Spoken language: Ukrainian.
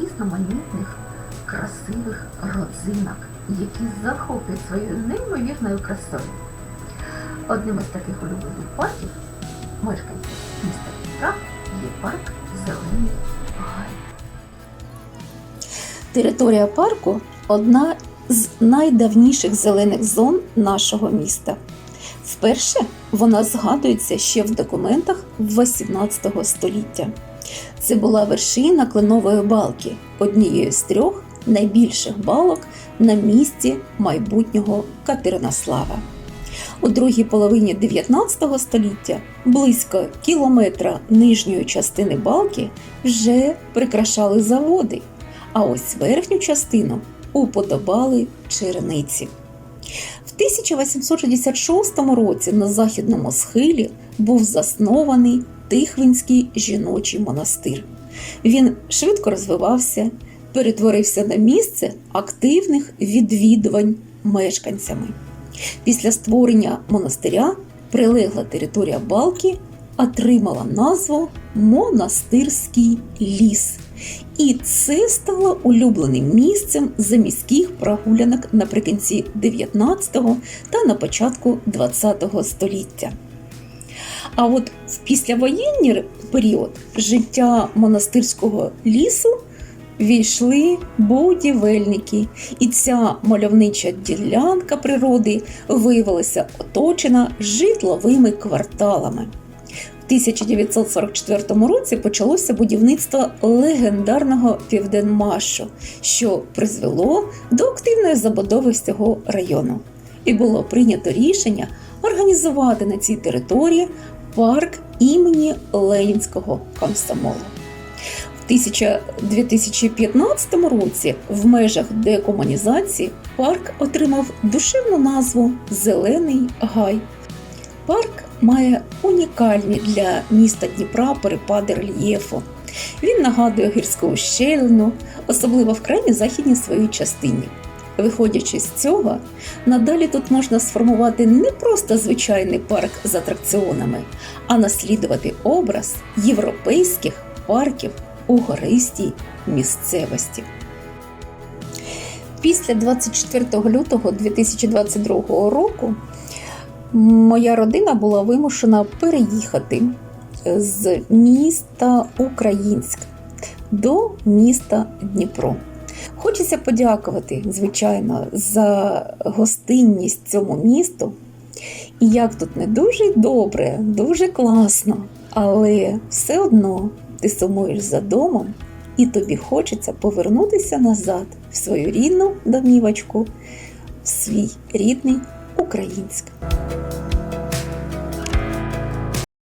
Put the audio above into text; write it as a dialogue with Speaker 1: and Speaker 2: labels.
Speaker 1: різноманітних, красивих родзинок, які захоплюють своєю неймовірною красою. Одним із таких улюблених парків мешканців міста Дніпра є парк Зелений Гай.
Speaker 2: Територія парку одна з найдавніших зелених зон нашого міста. Вперше вона згадується ще в документах 18 століття. Це була вершина кленової балки, однієї з трьох найбільших балок на місці майбутнього Катеринослава. У другій половині 19 століття близько кілометра нижньої частини балки вже прикрашали заводи, а ось верхню частину уподобали черниці. В 1866 році на західному схилі був заснований Тихвинський жіночий монастир. Він швидко розвивався, перетворився на місце активних відвідувань мешканцями. Після створення монастиря прилегла територія балки отримала назву Монастирський ліс. І це стало улюбленим місцем заміських прогулянок наприкінці 19-го та на початку 20-го століття. А от в післявоєнний період життя монастирського лісу війшли будівельники, і ця мальовнича ділянка природи виявилася оточена житловими кварталами. В 1944 році почалося будівництво легендарного Південмашу, що призвело до активної забудови всього району. І було прийнято рішення організувати на цій території парк імені Ленінського комсомолу. В 2015 році в межах декомунізації парк отримав душевну назву Зелений Гай. Парк має унікальні для міста Дніпра перепади рельєфу. Він нагадує гірську ущелину, особливо в крайній західній своїй частині. Виходячи з цього, надалі тут можна сформувати не просто звичайний парк з атракціонами, а наслідувати образ європейських парків у гористій місцевості. Після 24 лютого 2022 року моя родина була вимушена переїхати з міста Українськ до міста Дніпро. Хочеться подякувати, звичайно, за гостинність цьому місту. І як тут не дуже добре, дуже класно, але все одно ти сумуєш за домом, і тобі хочеться повернутися назад в свою рідну домівочку, в свій рідний Українськ.